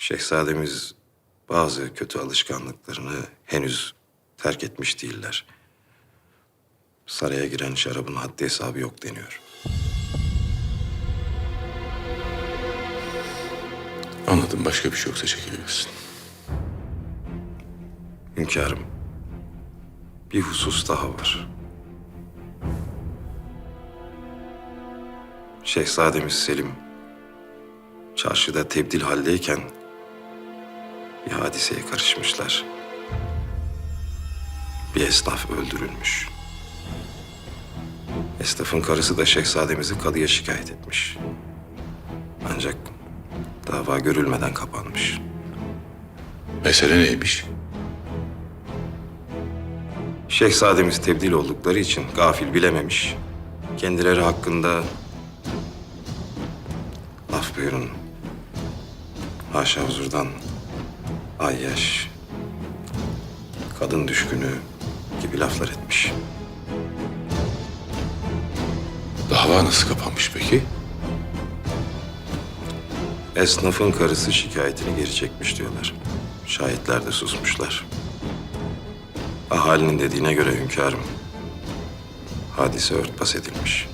Şehzademiz bazı kötü alışkanlıklarını henüz terk etmiş değiller. Saraya giren şarabın haddi hesabı yok deniyor. Anladım. Başka bir şey yoksa çekebilirsin. Hünkârım, bir husus daha var. Şehzademiz Selim, çarşıda tebdil haldeyken bir hadiseye karışmışlar. Bir esnaf öldürülmüş. Esnafın karısı da şehzademizi kadıya şikayet etmiş. Ancak dava görülmeden kapanmış. Mesele neymiş? Şehzademiz tebdil oldukları için gafil bilememiş. Kendileri hakkında laf buyurun. Haşa huzurdan ayyaş, kadın düşkünü gibi laflar etmiş. Dava nasıl kapanmış peki? Esnafın karısı şikayetini geri çekmiş diyorlar. Şahitler de susmuşlar. Ahalinin dediğine göre hünkârım, hadise örtbas edilmiş.